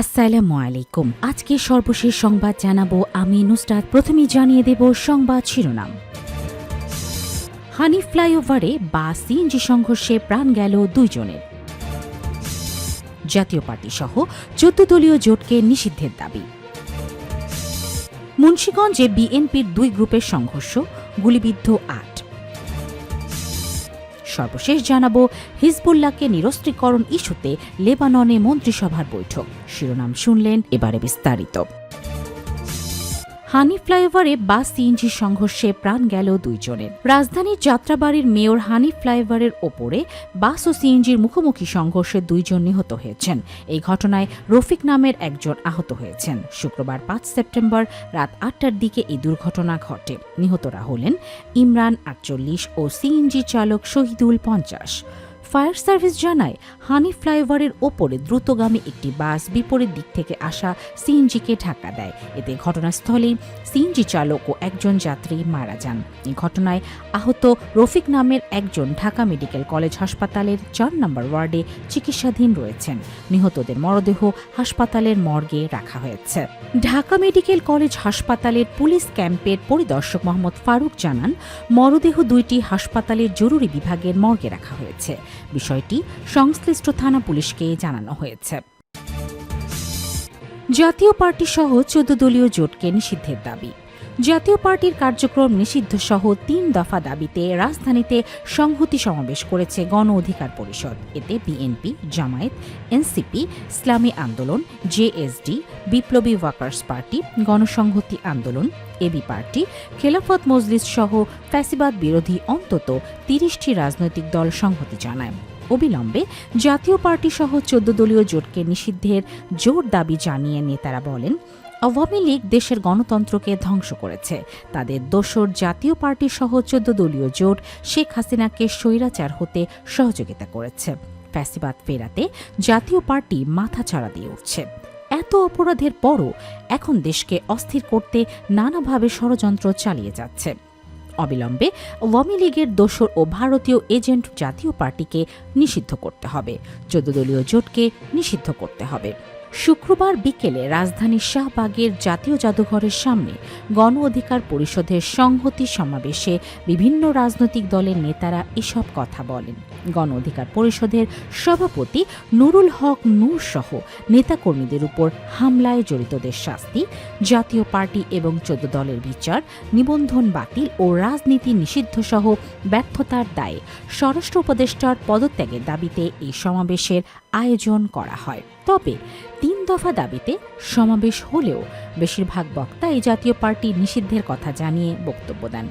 আসসালামু আলাইকুম। আজকে সর্বশেষ সংবাদ জানাব আমি নুসরাত। প্রথমেই জানিয়ে দেব সংবাদ শিরোনাম। হানি ফ্লাইওভারে বা সিএনজি সংঘর্ষে প্রাণ গেল দুইজনের। জাতীয় পার্টি সহ চোদ্দ দলীয় জোটকে নিষিদ্ধের দাবি। মুন্সীগঞ্জে বিএনপির দুই গ্রুপের সংঘর্ষ, গুলিবিদ্ধ আট। সর্বশেষ জানাব হিজবুল্লাহকে নিরস্ত্রীকরণ ইস্যুতে লেবাননে মন্ত্রিসভার বৈঠক। শিরোনাম শুনলেন এবারে বিস্তারিত। হানি ফ্লাইওভারে বাস সিএনজি সংঘর্ষে প্রাণ গেল দুইজনের। রাজধানীর যাত্রাবাড়ির মেয়র হানি ফ্লাইওভারের ওপরে বাস ও সিএনজির মুখোমুখি সংঘর্ষে দুইজন নিহত হয়েছেন। এই ঘটনায় রফিক নামের একজন আহত হয়েছেন। শুক্রবার পাঁচ সেপ্টেম্বর রাত আটটার দিকে এই দুর্ঘটনা ঘটে। নিহতরা হলেন ইমরান আটচল্লিশ ও সিএনজি চালক শহীদুল পঞ্চাশ। ফায়ার সার্ভিস জানায়, হানি ফ্লাইওভারের ওপরে দ্রুতগামী একটি বাস বিপরীত দিক থেকে আসা সিএনজিকে ধাক্কা দেয়। এতে ঘটনাস্থলেই সিএনজি চালক ও একজন যাত্রী মারা যান। এই ঘটনায় আহত রফিক নামের একজন ঢাকা মেডিকেল কলেজ হাসপাতালের চার নম্বর ওয়ার্ডে চিকিৎসাধীন রয়েছেন। নিহতদের মরদেহ হাসপাতালের মর্গে রাখা হয়েছে। ঢাকা মেডিকেল কলেজ হাসপাতালের পুলিশ ক্যাম্পের পরিদর্শক মোহাম্মদ ফারুক জানান, মরদেহ দুইটি হাসপাতালের জরুরি বিভাগের মর্গে রাখা হয়েছে। বিষয়টি সংশ্লিষ্ট থানা পুলিশকে জানানো হয়েছে। জাতীয় পার্টি সহ চোদ্দ দলীয় জোটকে নিষিদ্ধের দাবি। জাতীয় পার্টির কার্যক্রম নিষিদ্ধ সহ তিন দফা দাবিতে রাজধানীতে সংহতি সমাবেশ করেছে গণ অধিকার পরিষদ। এতে বিএনপি, জামায়াত, এনসিপি, ইসলামী আন্দোলন, জেএসডি, বিপ্লবী ওয়ার্কার্স পার্টি, গণসংহতি আন্দোলন, এবি পার্টি, খেলাফত মজলিস সহ ফ্যাসিবাদ বিরোধী অন্তত তিরিশটি রাজনৈতিক দল সংহতি জানায়। অবিলম্বে জাতীয় পার্টি সহ চোদ্দ দলীয় জোটকে নিষিদ্ধের জোর দাবি জানিয়ে নেতারা বলেন আওয়ামী লীগ দেশের গণতন্ত্রকে ধ্বংস করেছে। তাদের দোসর জাতীয় পার্টি সহ চোদ্দ দলীয় জোট শেখ হাসিনাকে স্বৈরাচার হতে সহযোগিতা করেছে। ফ্যাসিবাদ ফেরাতে জাতীয় পার্টি মাথাচাড়া দিয়ে উঠছে। এত অপরাধের পরও এখন দেশকে অস্থির করতে নানাভাবে ষড়যন্ত্র চালিয়ে যাচ্ছে। অবিলম্বে আওয়ামী লীগের দোসর ও ভারতীয় এজেন্ট জাতীয় পার্টিকে নিষিদ্ধ করতে হবে। চোদ্দ দলীয় জোটকে নিষিদ্ধ করতে হবে। শুক্রবার বিকেলে রাজধানীর শাহবাগের জাতীয় জাদুঘরের সামনে গণ অধিকার পরিষদের সংহতি সমাবেশে বিভিন্ন রাজনৈতিক দলের নেতারা এসব কথা বলেন। গণ অধিকার পরিষদের সভাপতি নুরুল হক নূর সহ নেতাকর্মীদের উপর হামলায় জড়িতদের শাস্তি, জাতীয় পার্টি এবং চোদ্দ দলের বিচার, নিবন্ধন বাতিল ও রাজনীতি নিষিদ্ধ সহ ব্যর্থতার দায়ে স্বরাষ্ট্র উপদেষ্টার পদত্যাগের দাবিতে এই সমাবেশের আয়োজন করা হয়। তবে তিন দফা দাবিতে সমাবেশ হলেও বেশিরভাগ বক্তা এই জাতীয় পার্টি নিষিদ্ধের কথা জানিয়ে বক্তব্য দেন।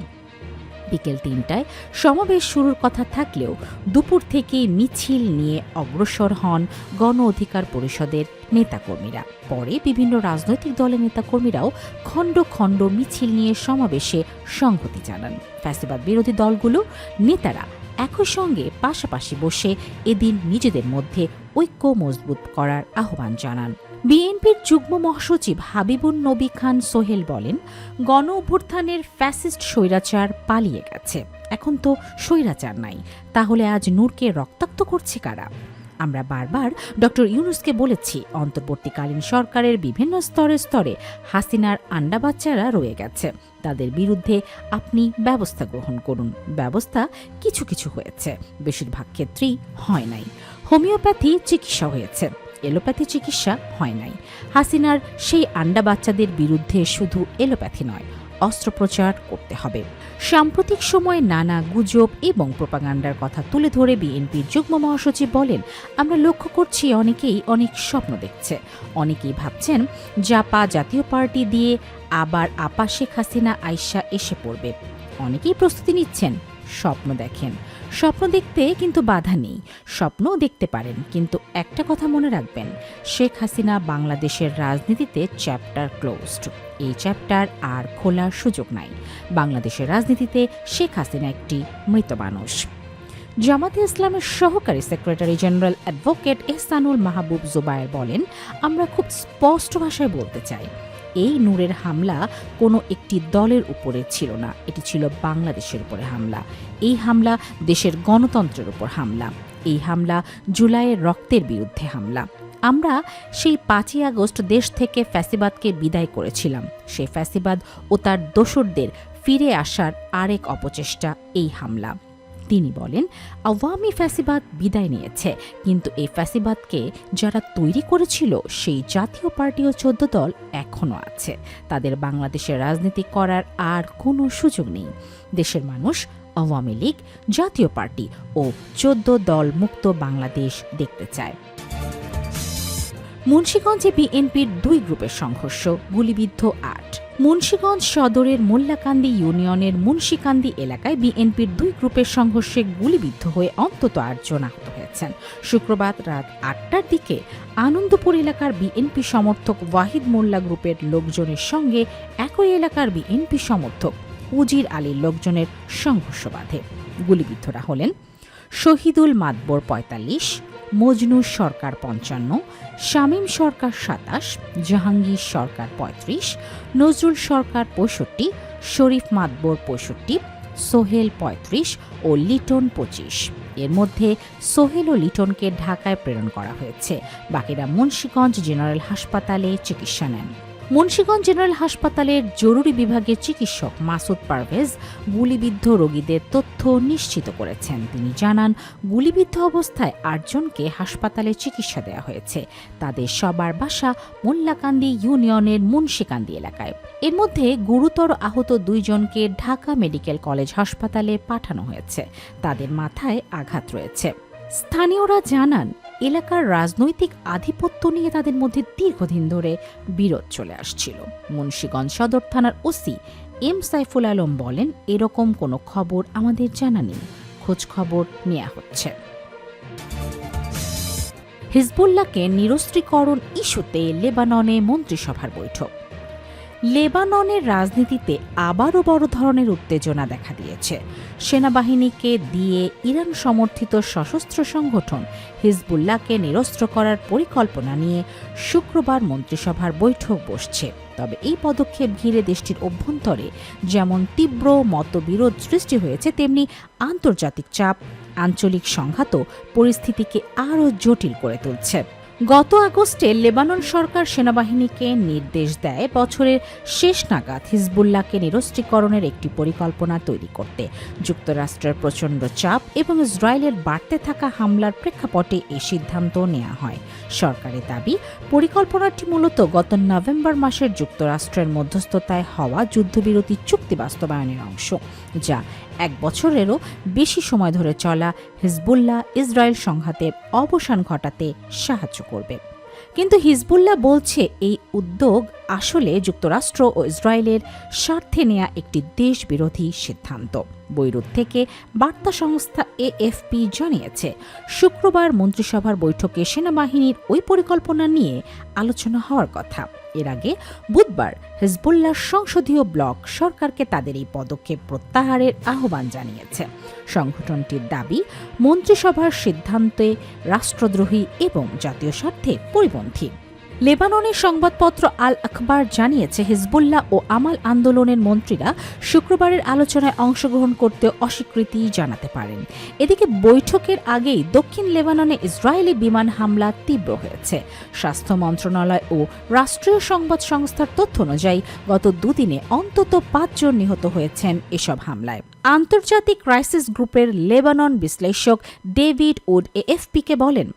বিকেল তিনটায় সমাবেশ শুরুর কথা থাকলেও দুপুর থেকে মিছিল নিয়ে অগ্রসর হন গণ অধিকার পরিষদের নেতাকর্মীরা। পরে বিভিন্ন রাজনৈতিক দলের নেতাকর্মীরাও খণ্ড খণ্ড মিছিল নিয়ে সমাবেশে সংহতি জানান। ফ্যাসিবাদ বিরোধী দলগুলো নেতারা একই সঙ্গে পাশাপাশি বসে এদিন নিজেদের মধ্যে ঐক্য মজবুত করার আহ্বান জানান। বিএনপির যুগ্ম মহাসচিব হাবিবুন নবী খান সোহেল বলেন, গণ অভ্যুত্থানের ফ্যাসিস্ট স্বৈরাচার পালিয়ে গেছে। এখন তো স্বৈরাচার নাই। তাহলে আজ নূরকে রক্তাক্ত করছে কারা? আমরা বারবার ডক্টর ইউনুসকে বলেছি, অন্তর্বর্তীকালীন সরকারের বিভিন্ন স্তরে স্তরে হাসিনার আন্ডা বাচ্চারা রয়ে গেছে। তাদের বিরুদ্ধে আপনি ব্যবস্থা গ্রহণ করুন। ব্যবস্থা কিছু কিছু হয়েছে, বেশিরভাগ ক্ষেত্রেই হয় নাই। হোমিওপ্যাথি চিকিৎসা হয়েছে, এলোপ্যাথি চিকিৎসা হয় নাই। হাসিনার সেই আন্ডা বাচ্চাদের বিরুদ্ধে শুধু এলোপ্যাথি নয় অস্ত্রোপচার করতে হবে। সাম্প্রতিক সময়ে নানা গুজব এবং প্রোপাগান্ডার কথা তুলে ধরে বিএনপির যুগ্ম মহাসচিব বলেন, আমরা লক্ষ্য করছি অনেকেই অনেক স্বপ্ন দেখছে। অনেকেই ভাবছেন, জাপা জাতীয় পার্টি দিয়ে আবার আপা শেখ হাসিনা আইসা এসে পড়বে। অনেকেই প্রস্তুতি নিচ্ছেন, স্বপ্ন দেখেন। স্বপ্ন দেখতে কিন্তু বাধা নেই। স্বপ্নও দেখতে পারেন, কিন্তু একটা কথা মনে রাখবেন, শেখ হাসিনা বাংলাদেশের রাজনীতিতে চ্যাপ্টার ক্লোজড। এই চ্যাপ্টার আর খোলার সুযোগ নাই। বাংলাদেশের রাজনীতিতে শেখ হাসিনা একটি মৃত মানুষ। জামাতে ইসলামের সহকারী secretary general advocate Ehsanul Mahbub Zubair বলেন, আমরা খুব স্পষ্ট ভাষায় বলতে চাই এই নূরের হামলা কোনো একটি দলের উপরে ছিল না। এটি ছিল বাংলাদেশের উপরে হামলা। এই হামলা দেশের গণতন্ত্রের উপর হামলা। এই হামলা জুলাইয়ের রক্তের বিরুদ্ধে হামলা। আমরা সেই পাঁচই আগস্ট দেশ থেকে ফ্যাসিবাদকে বিদায় করেছিলাম। সেই ফ্যাসিবাদ ও তার দোসরদের ফিরে আসার আরেক অপচেষ্টা এই হামলা। তিনি বলেন, আওয়ামী ফ্যাসিবাদ বিদায় নিয়েছে, কিন্তু এই ফ্যাসিবাদকে যারা তৈরি করেছিল, সেই জাতীয় পার্টি ও চোদ্দ দল এখনও আছে। তাদের বাংলাদেশের রাজনীতি করার আর কোনো সুযোগ নেই। দেশের মানুষ, আওয়ামী লীগ, জাতীয় পার্টি ও চোদ্দ দল মুক্ত বাংলাদেশ দেখতে চায়। মুন্সীগঞ্জে বিএনপির দুই গ্রুপের সংঘর্ষ, গুলিবিদ্ধ আট। মুন্সীগঞ্জ সদরের মোল্লাকান্দি ইউনিয়নের মুন্সীকান্দি এলাকায় বিএনপির দুই গ্রুপের সংঘর্ষে গুলিবিদ্ধ হয়ে অন্তত আটজন আহত হয়েছেন। শুক্রবার রাত আটটার দিকে আনন্দপুর এলাকার বিএনপি সমর্থক ওয়াহিদ মোল্লা গ্রুপের লোকজনের সঙ্গে একই এলাকার বিএনপি সমর্থক উজির আলীর লোকজনের সংঘর্ষ বাধে। গুলিবিদ্ধরা হলেন শহীদুল মাতবর পঁয়তাল্লিশ মজনু সরকার পঞ্চান্ন, শামীম সরকার সাতাশ, জাহাঙ্গীর সরকার পঁয়ত্রিশ, নজরুল সরকার পঁয়ষট্টি, শরীফ মাতবর পঁয়ষট্টি, সোহেল পঁয়ত্রিশ ও লিটন পঁচিশ। এর মধ্যে সোহেল ও লিটনকে ঢাকায় প্রেরণ করা হয়েছে। বাকিরা মুন্সীগঞ্জ জেনারেল হাসপাতালে চিকিৎসা নেন। মুন্সীগঞ্জ জেনারেল হাসপাতালের জরুরি বিভাগের চিকিৎসক মাসুদ পারভেজ গুলিবিদ্ধ রোগীদের তথ্য নিশ্চিত করেছেন। তিনি জানান, গুলিবিদ্ধ অবস্থায় আটজনকে হাসপাতালে চিকিৎসা দেওয়া হয়েছে। তাদের সবার বাসা মোল্লাকান্দি ইউনিয়নের মুন্সিকান্দি এলাকায়। এর মধ্যে গুরুতর আহত দুইজনকে ঢাকা মেডিকেল কলেজ হাসপাতালে পাঠানো হয়েছে। তাদের মাথায় আঘাত রয়েছে। স্থানীয়রা জানান, এলাকার রাজনৈতিক আধিপত্য নিয়ে তাদের মধ্যে দীর্ঘদিন ধরে বিরোধ চলে আসছিল। মুন্সীগঞ্জ সদর থানার ওসি এম সাইফুল আলম বলেন, এরকম কোনো খবর আমাদের জানা নেই। খোঁজ খবর নেওয়া হচ্ছে। হিজবুল্লাহকে নিরস্ত্রীকরণ ইস্যুতে লেবাননে মন্ত্রিসভার বৈঠক। লেবাননের রাজনীতিতে আবারও বড় ধরনের উত্তেজনা দেখা দিয়েছে। সেনাবাহিনীকে দিয়ে ইরান সমর্থিত সশস্ত্র সংগঠন হিজবুল্লাহকে নিরস্ত্র করার পরিকল্পনা নিয়ে শুক্রবার মন্ত্রিসভার বৈঠক বসছে। তবে এই পদক্ষেপ ঘিরে দেশটির অভ্যন্তরে যেমন তীব্র মতবিরোধ সৃষ্টি হয়েছে, তেমনি আন্তর্জাতিক চাপ, আঞ্চলিক সংঘাতও পরিস্থিতিকে আরও জটিল করে তুলছে। গত আগস্টে লেবানন সরকার সেনাবাহিনীকে নির্দেশ দেয় বছরের শেষ নাগাদ হিজবুল্লাহকে নিরস্ত্রীকরণের একটি পরিকল্পনা তৈরি করতে। যুক্তরাষ্ট্রের প্রচণ্ড চাপ এবং ইসরায়েলের বাড়তে থাকা হামলার প্রেক্ষাপটে এই সিদ্ধান্ত নেওয়া হয়। সরকারের দাবি, পরিকল্পনাটি মূলত গত নভেম্বর মাসের যুক্তরাষ্ট্রের মধ্যস্থতায় হওয়া যুদ্ধবিরতি চুক্তি বাস্তবায়নের অংশ, যা এক বছরেরও বেশি সময় ধরে চলা হিজবুল্লাহ ইসরায়েল সংঘাতের অবসান ঘটাতে সাহায্য করবে। কিন্তু হিজবুল্লাহ বলছে, এই উদ্যোগ আসলে যুক্তরাষ্ট্র ও ইসরায়েলের স্বার্থে নেয়া একটি দেশবিরোধী সিদ্ধান্ত। বৈরুত থেকে বার্তা সংস্থা এএফপি জানিয়েছে, শুক্রবার মন্ত্রিসভার বৈঠকে সেনাবাহিনীর ওই পরিকল্পনা নিয়ে আলোচনা হওয়ার কথা। এর আগে বুধবার হিজবুল্লাহ সংসদীয় ব্লক সরকারকে তাদের এই পদক্ষেপ প্রত্যাহারের আহ্বান জানিয়েছে। সংগঠনটির দাবি, মন্ত্রিসভার সিদ্ধান্তে রাষ্ট্রদ্রোহী এবং জাতীয় স্বার্থে পরিপন্থী। লেবাননের সংবাদপত্র আল আখবার জানিয়েছে, হিজবুল্লাহ ও আমাল আন্দোলনের মন্ত্রীরা শুক্রবারের আলোচনায় অংশগ্রহণ করতে অস্বীকৃতি জানাতে পারেন। এদিকে বৈঠকের আগেই দক্ষিণ লেবাননে ইসরায়েলি বিমান হামলা তীব্র হয়েছে। স্বাস্থ্য মন্ত্রণালয় ও রাষ্ট্রীয় সংবাদ সংস্থার তথ্য অনুযায়ী গত দুদিনে অন্তত পাঁচজন নিহত হয়েছেন এসব হামলায়। আন্তর্জাতিক ক্রাইসিস গ্রুপের লেবানন বিশ্লেষক ডেভিড উড এএফপিকে বলেন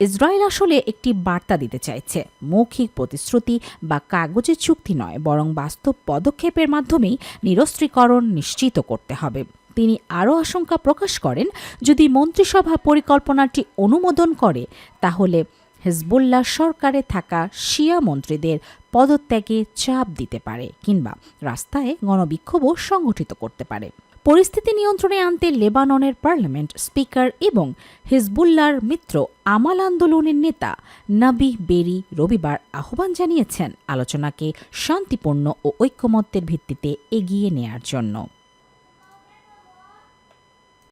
ইসরায়েল আসলে একটি বার্তা দিতে চাইছে। মৌখিক প্রতিশ্রুতি বা কাগজের চুক্তি নয়, বরং বাস্তব পদক্ষেপের মাধ্যমেই নিরস্ত্রীকরণ নিশ্চিত করতে হবে। তিনি আরও আশঙ্কা প্রকাশ করেন, যদি মন্ত্রিসভা পরিকল্পনাটি অনুমোদন করে, তাহলে হেজবুল্লাহ সরকারে থাকা শিয়া মন্ত্রীদের পদত্যাগে চাপ দিতে পারে কিংবা রাস্তায় গণবিক্ষোভও সংগঠিত করতে পারে। পরিস্থিতি নিয়ন্ত্রণে আনতে লেবাননের পার্লামেন্ট স্পিকার এবং হিজবুল্লার মিত্র আমাল আন্দোলনের নেতা নাবি বেরি রবিবার আহ্বান জানিয়েছেন আলোচনাকে শান্তিপূর্ণ ও ঐক্যমত্যের ভিত্তিতে এগিয়ে নেয়ার জন্য।